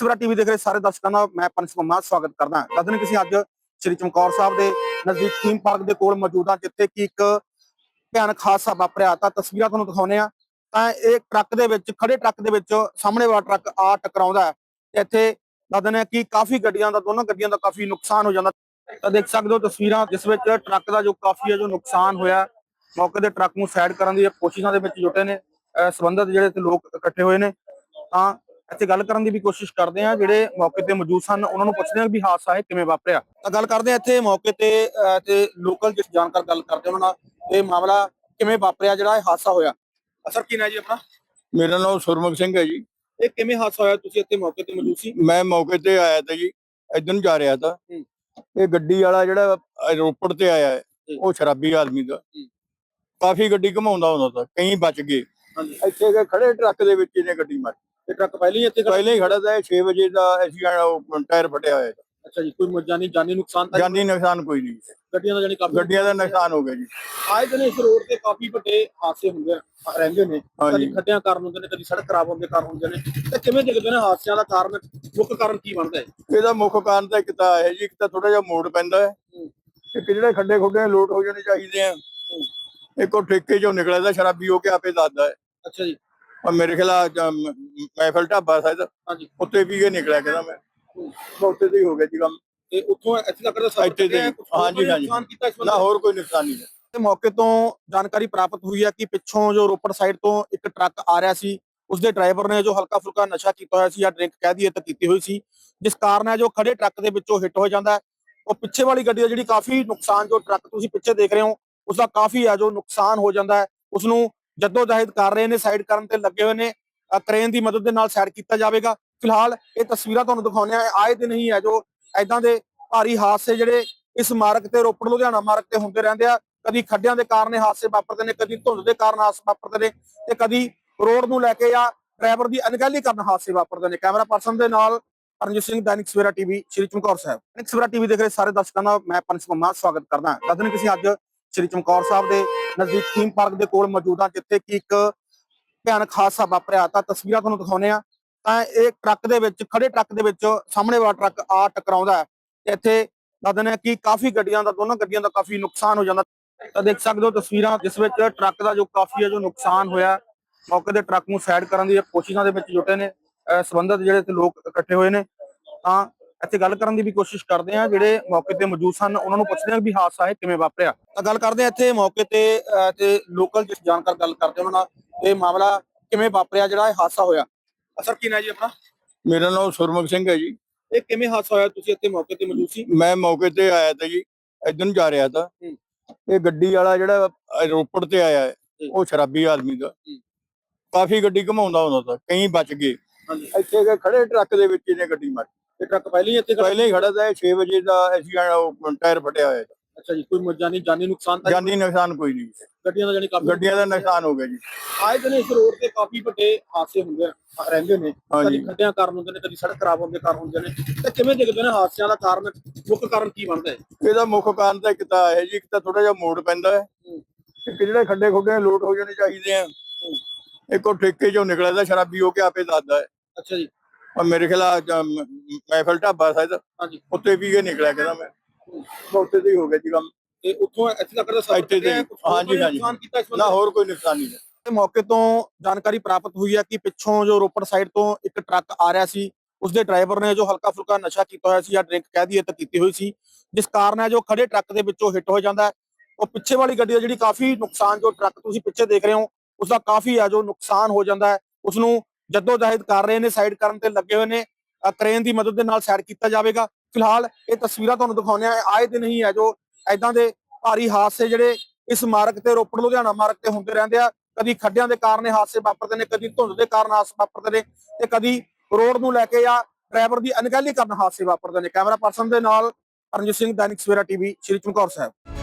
ਸਵੇਰਾ TV ਦੇਖ ਰਹੇ ਸਾਰੇ ਦਰਸ਼ਕਾਂ ਦਾ ਮੈਂ ਪੰਚ ਪੰਮਾ ਸਵਾਗਤ ਕਰਦਾ ਕਦਨ ਕਿਸੇ ਅੱਜ ਸ੍ਰੀ ਚਮਕੌਰ ਸਾਹਿਬ ਦੇ ਨਜ਼ਦੀਕ ਥੀਮ ਪਾਰਕ ਦੇ ਕੋਲ ਮੌਜੂਦ ਹਾਂ, ਜਿੱਥੇ ਕਿ ਇੱਕ ਭਿਆਨਕ ਹਾਦਸਾ ਵਾਪਰਿਆ। ਤਾਂ ਤਸਵੀਰਾਂ ਤੁਹਾਨੂੰ ਦਿਖਾਉਂਦੇ ਆ ਤਾਂ ਇਹ ਟਰੱਕ ਦੇ ਵਿੱਚ ਖੜੇ ਟਰੱਕ ਦੇ ਵਿੱਚ ਸਾਹਮਣੇ ਵਾਲਾ ਟਰੱਕ ਆ ਟਕਰਾਉਂਦਾ ਹੈ। ਤੇ ਇੱਥੇ ਦੱਸਦੇ ਨੇ ਕਿ ਕਾਫੀ ਗੱਡੀਆਂ ਦਾ, ਦੋਨਾਂ ਗੱਡੀਆਂ ਦਾ ਕਾਫੀ ਨੁਕਸਾਨ ਹੋ ਜਾਂਦਾ। ਤਾਂ ਦੇਖ ਸਕਦੇ ਹੋ ਤਸਵੀਰਾਂ, ਜਿਸ ਵਿੱਚ ਟਰੱਕ ਦਾ ਜੋ ਕਾਫੀ ਹੈ, ਜੋ ਨੁਕਸਾਨ ਹੋਇਆ ਮੌਕੇ ਦੇ ਟਰੱਕ ਨੂੰ ਸਾਈਡ ਕਰਨ ਦੀ ਕੋਸ਼ਿਸ਼ਾਂ ਦੇ ਵਿੱਚ ਜੁਟੇ ਨੇ। ਅਹ ਸੰਬੰਧਿਤ ਜਿਹੜੇ ਇੱਥੇ ਲੋਕ ਇਕੱਠੇ ਹੋਏ ਨੇ। ਤਾਂ ਇੱਥੇ ਗੱਲ ਕਰਨ ਦੀ ਵੀ ਕੋਸ਼ਿਸ਼ ਕਰਦੇ ਆ ਜਿਹੜੇ ਮੌਕੇ ਤੇ ਮੌਜੂਦ ਸਨ ਉਹਨਾਂ ਨੂੰ ਪੁੱਛਦੇ ਆ ਵੀ ਹਾਦਸਾ ਇਹ ਕਿਵੇਂ ਵਾਪਰਿਆ। ਤਾਂ ਗੱਲ ਕਰਦੇ ਆ ਇੱਥੇ ਮੌਕੇ ਤੇ ਤੇ ਲੋਕਲ ਜਿਸ ਜਾਣਕਾਰ ਗੱਲ ਕਰਦੇ ਉਹਨਾਂ ਨਾਲ ਇਹ ਮਾਮਲਾ ਕਿਵੇਂ ਵਾਪਰਿਆ ਜਿਹੜਾ ਇਹ ਹਾਦਸਾ ਹੋਇਆ। ਅਸਰ ਕੀ ਨਾ ਜੀ ਆਪਣਾ? ਮੇਰਾ ਨਾਮ ਸੁਰਮੁਖ ਸਿੰਘ ਹੈ ਜੀ। ਇਹ ਕਿਵੇਂ ਹਾਦਸਾ ਹੋਇਆ? ਤੁਸੀਂ ਇੱਥੇ ਮੌਕੇ ਤੇ ਮੌਜੂਦ ਸੀ? ਮੈਂ ਮੌਕੇ ਤੇ ਆਇਆ ਤਾ ਜੀ ਇਧਰ ਨੂੰ ਜਾ ਰਿਹਾ ਤਾ। ਇਹ ਗੱਡੀ ਵਾਲਾ ਜਿਹੜਾ ਰੋਪੜ ਤੇ ਆਇਆ। ਉਹ ਸ਼ਰਾਬੀ ਆਦਮੀ ਦਾ। ਕਾਫੀ ਗੱਡੀ ਘਮਾਉਂਦਾ ਹੁੰਦਾ ਤਾ ਕਈ ਬਚ ਗਏ। ਇੱਥੇ ਕੇ ਖੜੇ ਟਰੱਕ ਦੇ ਵਿੱਚ ਇਹਨੇ ਗੱਡੀ ਮਾਰੀ। ਇਹ ਟਰੱਕ ਪਹਿਲਾਂ ਹੀ ਇੱਥੇ ਖੜਾ- ਪਹਿਲੇ ਹੀ ਖੜਾ ਤਾ 6 ਵਜੇ ਦਾ ਅਸੀਂ ਉਹ ਟਾਇਰ ਫਟਿਆ ਹੋਇਆ ਤਾ ਅੱਛਾ ਜੀ ਕੋਈ ਜਾਨੀ ਜਾਨੀ ਨੁਕਸਾਨ ਤਾਂ ਜਾਨੀ ਨੁਕਸਾਨ ਕੋਈ ਨਹੀਂ। ਗੱਡੀਆਂ ਦਾ ਜਾਨੀ ਕਾਫੀ ਗੱਡੀਆਂ ਦਾ ਨੁਕਸਾਨ ਹੋ ਗਿਆ ਜੀ। ਆਏ ਦਿਨ ਇਸ ਰੋਡ ਤੇ ਕਾਫੀ ਵੱਡੇ ਹਾਦਸੇ ਹੁੰਦੇ ਆ ਰਹਿੰਦੇ ਨੇ। ਕਦੀ ਖੱਡਿਆਂ ਕਾਰਨ ਹੁੰਦੇ ਨੇ ਕਦੀ ਸੜਕ ਖਰਾਬ ਹੋਣ ਦੇ ਕਾਰਨ ਹੁੰਦੇ ਨੇ। ਤੇ ਕਿਵੇਂ ਦੇਖਦੇ ਨੇ ਹਾਦਸਿਆਂ ਦਾ ਕਾਰਨ ਮੁੱਖ ਕਾਰਨ ਕੀ ਬਣਦਾ ਹੈ? ਇਹਦਾ ਮੁੱਖ ਕਾਰਨ ਤਾਂ ਇੱਕ ਤਾਂ ਹੈ ਜੀ ਇੱਕ ਤਾਂ ਥੋੜਾ ਜਿਹਾ ਮੋੜ ਪੈਂਦਾ ਹੈ। ਇੱਕ ਜਿਹੜੇ ਖੱਡੇ ਖੁੱਡੇ ਲੋਟ ਹੋ ਜਾਣੇ ਚਾਹੀਦੇ ਆ। ਇੱਕ ਠੇਕੇ ਚੋਂ ਨਿਕਲਿਆ ਦਾ ਸ਼ਰਾਬੀ ਹੋ ਕੇ ਆਪੇ ਦੱਸਦਾ ਹੈ। ਅੱਛਾ ਜੀ। ਔਰ ਮੇਰੇ ਖਿਲਾਫ ਮਹਿਫਲ ਢਾਬਾ ਸਾਇਦ ਹਾਂਜੀ। ਉੱਤੇ ਵੀ ਇਹ ਨਿਕਲਿਆ ਕਹਿੰਦਾ ਮੈਂ। ਮੈਂ ਉੱਤੇ ਤੇ ਹੀ ਹੋ ਗਿਆ ਜੀ ਕੰਮ। ਤੇ ਉੱਥੋਂ ਇੱਥੇ ਤੱਕ ਦਾ ਸਫ਼ਰ ਇੱਥੇ ਤੇ ਹਾਂਜੀ, ਹਾਂਜੀ। ਨੁਕਸਾਨ ਕੀਤਾ ਇਸ ਨਾ ਬੰਦੇ ਹੋਰ ਕੋਈ ਨੁਕਸਾਨ ਨਹੀਂ ਹੈ ਤੇ ਮੌਕੇ ਤੋਂ ਜਾਣਕਾਰੀ ਪ੍ਰਾਪਤ ਹੋਈ ਹੈ ਕਿ ਪਿੱਛੋਂ ਜੋ ਰੋਪੜ ਸਾਈਡ ਤੋਂ ਇੱਕ ਟਰੱਕ ਆ ਰਿਹਾ ਸੀ ਉਸਦੇ ਡਰਾਈਵਰ ਨੇ ਜੋ ਹਲਕਾ ਫੁਲਕਾ ਨਸ਼ਾ ਕੀਤਾ ਹੋਇਆ ਸੀ ਜਾਂ ਡਰਿੰਕ ਕਹਿ ਦਈਏ ਤਾਂ ਕੀਤੀ ਹੋਈ ਸੀ ਜਿਸ ਕਾਰਨ ਹੈ ਜੋ ਖੜੇ ਟਰੱਕ ਦੇ ਵਿੱਚੋਂ ਹਿੱਟ ਹੋ ਜਾਂਦਾ ਹੈ। ਉਹ ਪਿੱਛੇ ਵਾਲੀ ਗੱਡੀ ਦਾ ਜਿਹੜੀ ਕਾਫੀ ਨੁਕਸਾਨ ਜੋ ਟਰੱਕ ਤੁਸੀਂ ਪਿੱਛੇ ਦੇਖ ਰਹੇ ਹੋ ਉਸ ਦਾ ਕਾਫੀ ਹੈ ਜੋ ਨੁਕਸਾਨ ਹੋ ਜਾਂਦਾ ਹੈ। ਉਸ ਨੂੰ ਜੱਦੋ ਜਹਿਦ ਕਰ ਰਹੇ ਨੇ ਸਾਈਡ ਕਰਨ ਤੇ ਲੱਗੇ ਹੋਏ ਨੇ ਕ੍ਰੇਨ ਦੀ ਮਦਦ ਦੇ ਨਾਲ ਸਾਈਡ ਕੀਤਾ ਜਾਵੇਗਾ। ਫਿਲਹਾਲ ਇਹ ਤਸਵੀਰਾਂ ਤੁਹਾਨੂੰ ਦਿਖਾਉਂਦੇ ਆ ਆਏ ਦਿਨ ਹੀ ਹੈ ਜੋ ਐਦਾਂ ਦੇ ਭਾਰੀ ਹਾਦਸੇ ਜਿਹੜੇ ਇਸ ਮਾਰਗ ਤੇ ਰੋਪੜ, ਲੁਧਿਆਣਾ ਮਾਰਗ ਤੇ ਹੁੰਦੇ ਰਹਿੰਦੇ ਆ। ਕਦੀ ਖੱਡਿਆਂ ਦੇ ਕਾਰਨ ਇਹ ਹਾਦਸੇ ਵਾਪਰਦੇ ਨੇ, ਕਦੀ ਧੁੰਦ ਦੇ ਕਾਰਨ ਹਾਦਸੇ ਵਾਪਰਦੇ ਨੇ ਤੇ ਕਦੀ ਰੋਡ ਨੂੰ ਲੈ ਕੇ ਜਾਂ ਡਰਾਈਵਰ ਦੀ ਅਣਗਹਿਲੀ ਕਾਰਨ ਹਾਦਸੇ ਵਾਪਰਦੇ ਨੇ। ਕੈਮਰਾ ਪਰਸਨ ਦੇ ਨਾਲ ਪਰਮਜੀਤ ਸਿੰਘ, ਦੈਨਿਕ ਸਵੇਰਾ ਟੀਵੀ, ਸ਼੍ਰੀ ਚਮਕੌਰ ਸਾਹਿਬ। ਦੈਨਿਕ ਸਵੇਰਾ ਟੀਵੀ ਦੇਖ ਰਹੇ ਸਾਰੇ ਦਰਸ਼ਕਾਂ ਦਾ ਮੈਂ ਪੰਚ ਪੰਮਾ ਸਵਾਗਤ ਕਰਦਾ ਹਾਂ। ਕਦਨ ਕਿਸੇ ਅੱਜ ਸ਼੍ਰੀ ਚਮਕੌਰ ਸਾਹਿਬ ਦੇ ਨਜ਼ਦੀਕ ਥੀਮ ਪਾਰਕ ਦੇ ਕੋਲ ਮੌਜੂਦ ਆ ਜਿੱਥੇ ਕਿ ਇੱਕ ਭਿਆਨਕ ਹਾਦਸਾ ਵਾਪਰਿਆ। ਤਾਂ ਤਸਵੀਰਾਂ ਤੁਹਾਨੂੰ ਦਿਖਾਉਂਦੇ ਆ ਤਾਂ ਇਹ ਟਰੱਕ ਦੇ ਵਿੱਚ ਖੜੇ ਟਰੱਕ ਦੇ ਵਿੱਚ ਸਾਹਮਣੇ ਵਾਲਾ ਟਰੱਕ ਆ ਟਕਰਾਉਂਦਾ ਹੈ। ਤੇ ਇੱਥੇ ਦੱਸਦੇ ਨੇ ਕਿ ਕਾਫੀ ਗੱਡੀਆਂ ਦਾ, ਦੋਨਾਂ ਗੱਡੀਆਂ ਦਾ ਕਾਫੀ ਨੁਕਸਾਨ ਹੋ ਜਾਂਦਾ। ਤਾਂ ਦੇਖ ਸਕਦੇ ਹੋ ਤਸਵੀਰਾਂ, ਜਿਸ ਵਿੱਚ ਟਰੱਕ ਦਾ ਜੋ ਕਾਫੀ ਹੈ, ਜੋ ਨੁਕਸਾਨ ਹੋਇਆ ਮੌਕੇ ਤੇ ਟਰੱਕ ਨੂੰ ਸਾਈਡ ਕਰਨ ਦੀ ਕੋਸ਼ਿਸ਼ਾਂ ਦੇ ਵਿੱਚ ਜੁਟੇ ਨੇ। ਅਹ ਸੰਬੰਧਿਤ ਜਿਹੜੇ ਇੱਥੇ ਲੋਕ ਇਕੱਠੇ ਹੋਏ ਨੇ। ਤਾਂ ਇੱਥੇ ਗੱਲ ਕਰਨ ਦੀ ਵੀ ਕੋਸ਼ਿਸ਼ ਕਰਦੇ ਆ ਜਿਹੜੇ ਮੌਕੇ ਤੇ ਮੌਜੂਦ ਸਨ ਉਹਨਾਂ ਨੂੰ ਪੁੱਛਦੇ ਆ ਵੀ ਹਾਦਸਾ ਇਹ ਕਿਵੇਂ ਵਾਪਰਿਆ। ਤਾਂ ਗੱਲ ਕਰਦੇ ਆ ਇੱਥੇ ਮੌਕੇ ਤੇ ਤੇ ਲੋਕਲ ਜਿਸ ਜਾਣਕਾਰ ਗੱਲ ਕਰਦੇ ਉਹਨਾਂ ਨਾਲ ਇਹ ਮਾਮਲਾ ਕਿਵੇਂ ਵਾਪਰਿਆ ਜਿਹੜਾ ਇਹ ਹਾਦਸਾ ਹੋਇਆ। ਅਸਰ ਕੀ ਨਾ ਜੀ ਆਪਣਾ? ਮੇਰਾ ਨਾਮ ਸੁਰਮੁਖ ਸਿੰਘ ਹੈ ਜੀ। ਇਹ ਕਿਵੇਂ ਹਾਦਸਾ ਹੋਇਆ? ਤੁਸੀਂ ਇੱਥੇ ਮੌਕੇ ਤੇ ਮੌਜੂਦ ਸੀ? ਮੈਂ ਮੌਕੇ ਤੇ ਆਇਆ ਤਾ ਜੀ ਇਧਰ ਨੂੰ ਜਾ ਰਿਹਾ ਤਾ। ਇਹ ਗੱਡੀ ਵਾਲਾ ਜਿਹੜਾ ਰੋਪੜ ਤੇ ਆਇਆ ਹੈ। ਉਹ ਸ਼ਰਾਬੀ ਆਦਮੀ ਦਾ। ਕਾਫੀ ਗੱਡੀ ਘਮਾਉਂਦਾ ਹੁੰਦਾ ਤਾ ਕਈ ਬਚ ਗਏ। ਇੱਥੇ ਖੜੇ ਟਰੱਕ ਦੇ ਵਿੱਚ ਇਹਨੇ ਗੱਡੀ ਮਾਰੀ। ਇਹ ਟਰੱਕ ਪਹਿਲਾਂ ਹੀ ਇੱਥੇ ਖੜਾ- ਪਹਿਲੇ ਹੀ ਖੜਾ ਤਾ 6 ਵਜੇ ਦਾ ਉਹ ਟਾਇਰ ਫਟਿਆ ਹੋਇਆ ਤਾ ਅੱਛਾ ਜੀ ਕੋਈ ਜਾਨੀ ਜਾਨੀ ਨੁਕਸਾਨ ਤਾਂ ਜਾਨੀ ਨੁਕਸਾਨ ਕੋਈ ਨਹੀਂ ਗੱਡੀਆਂ ਦਾ ਜਾਨੀ ਕਾਫੀ ਗੱਡੀਆਂ ਦਾ ਨੁਕਸਾਨ ਹੋ ਗਿਆ ਜੀ। ਆਏ ਦਿਨ ਇਸ ਰੋਡ ਤੇ ਕਾਫੀ ਵੱਡੇ ਹਾਦਸੇ ਹੁੰਦੇ ਆ ਰਹਿੰਦੇ ਨੇ। ਕਦੀ ਖੱਡਿਆਂ ਕਾਰਨ ਹੁੰਦੇ ਨੇ ਕਦੀ ਸੜਕ ਖਰਾਬ ਹੋਣ ਦੇ ਕਾਰਨ ਹੁੰਦੇ ਨੇ। ਤੇ ਕਿਵੇਂ ਦੇਖਦੇ ਨੇ ਹਾਦਸਿਆਂ ਦਾ ਕਾਰਨ ਮੁੱਖ ਕਾਰਨ ਕੀ ਬਣਦਾ ਹੈ? ਇਹਦਾ ਮੁੱਖ ਕਾਰਨ ਤਾਂ ਇੱਕ ਤਾਂ ਹੈ ਜੀ ਇੱਕ ਤਾਂ ਥੋੜਾ ਜਿਹਾ ਮੋੜ ਪੈਂਦਾ ਹੈ। ਇੱਕ ਜਿਹੜੇ ਖੱਡੇ ਖੁੱਡੇ ਲੋਟ ਹੋ ਜਾਣੇ ਚਾਹੀਦੇ ਆ। ਇੱਕ ਠੇਕੇ ਚੋਂ ਨਿਕਲਿਆ ਦਾ ਸ਼ਰਾਬੀ ਹੋ ਕੇ ਆਪੇ ਦੱਸਦਾ ਹੈ। ਅੱਛਾ ਜੀ। ਔਰ ਮੇਰੇ ਖਿਲਾਫ ਮਹਿਫਲ ਢਾਬਾ ਸਾਇਦ ਹਾਂਜੀ। ਉੱਤੇ ਵੀ ਇਹ ਨਿਕਲਿਆ ਕਹਿੰਦਾ ਮੈਂ। ਉੱਤੇ ਤੇ ਹੀ ਹੋ ਗਿਆ ਜੀ ਕੰਮ। ਤੇ ਉੱਥੋਂ ਇੱਥੇ ਤੱਕ ਦਾ ਇੱਥੇ ਤੇ ਹਾਂਜੀ, ਹਾਂਜੀ। ਨਾ? ਹੋਰ ਕੋਈ ਨੁਕਸਾਨ ਨਹੀਂ ਹੈ ਤੇ ਮੌਕੇ ਤੋਂ ਜਾਣਕਾਰੀ ਪ੍ਰਾਪਤ ਹੋਈ ਹੈ ਕਿ ਪਿੱਛੋਂ ਜੋ ਰੋਪੜ ਸਾਈਡ ਤੋਂ ਇੱਕ ਟਰੱਕ ਆ ਰਿਹਾ ਸੀ ਉਸਦੇ ਡਰਾਈਵਰ ਨੇ ਜੋ ਹਲਕਾ ਫੁਲਕਾ ਨਸ਼ਾ ਕੀਤਾ ਹੋਇਆ ਸੀ ਜਾਂ ਡਰਿੰਕ ਕਹਿ ਦਈਏ ਤਾਂ ਕੀਤੀ ਹੋਈ ਸੀ ਜਿਸ ਕਾਰਨ ਹੈ ਜੋ ਖੜੇ ਟਰੱਕ ਦੇ ਵਿੱਚੋਂ ਹਿੱਟ ਹੋ ਜਾਂਦਾ ਉਹ ਪਿੱਛੇ ਵਾਲੀ ਗੱਡੀ ਦਾ ਜਿਹੜੀ ਕਾਫੀ ਨੁਕਸਾਨ ਜੋ ਟਰੱਕ ਤੁਸੀਂ ਪਿੱਛੇ ਦੇਖ ਰਹੇ ਹੋ ਉਸ ਦਾ ਕਾਫੀ ਹੈ ਜੋ ਨੁਕਸਾਨ ਹੋ ਜਾਂਦਾ ਹੈ। ਉਸ ਨੂੰ ਜੱਦੋ ਜਹਿਦ ਕਰ ਰਹੇ ਨੇ ਸਾਈਡ ਕਰਨ ਤੇ ਲੱਗੇ ਹੋਏ ਨੇ ਕ੍ਰੇਨ ਦੀ ਮਦਦ ਦੇ ਨਾਲ ਸਾਈਡ ਕੀਤਾ ਜਾਵੇਗਾ। ਫਿਲਹਾਲ ਇਹ ਤਸਵੀਰਾਂ ਤੁਹਾਨੂੰ ਦਿਖਾਉਂਦੇ ਆ ਆਏ ਦਿਨ ਹੀ ਹੈ ਜੋ ਐਦਾਂ ਦੇ ਭਾਰੀ ਹਾਦਸੇ ਜਿਹੜੇ ਇਸ ਮਾਰਗ ਤੇ ਰੋਪੜ, ਲੁਧਿਆਣਾ ਮਾਰਗ ਤੇ ਹੁੰਦੇ ਰਹਿੰਦੇ ਆ। ਕਦੀ ਖੱਡਿਆਂ ਦੇ ਕਾਰਨ ਹਾਦਸੇ ਵਾਪਰਦੇ ਨੇ, ਕਦੀ ਧੁੰਦ ਦੇ ਕਾਰਨ ਹਾਦਸੇ ਵਾਪਰਦੇ ਨੇ ਤੇ ਕਦੀ ਰੋਡ ਨੂੰ ਲੈ ਕੇ ਜਾਂ ਡਰਾਈਵਰ ਦੀ ਅਣਗਹਿਲੀ ਕਾਰਨ ਹਾਦਸੇ ਵਾਪਰਦੇ ਨੇ। ਕੈਮਰਾ ਪਰਸਨ ਦੇ ਨਾਲ ਪਰਮਜੀਤ ਸਿੰਘ, ਦੈਨਿਕ ਸਵੇਰਾ ਟੀਵੀ, ਸ਼੍ਰੀ ਚਮਕੌਰ ਸਾਹਿਬ।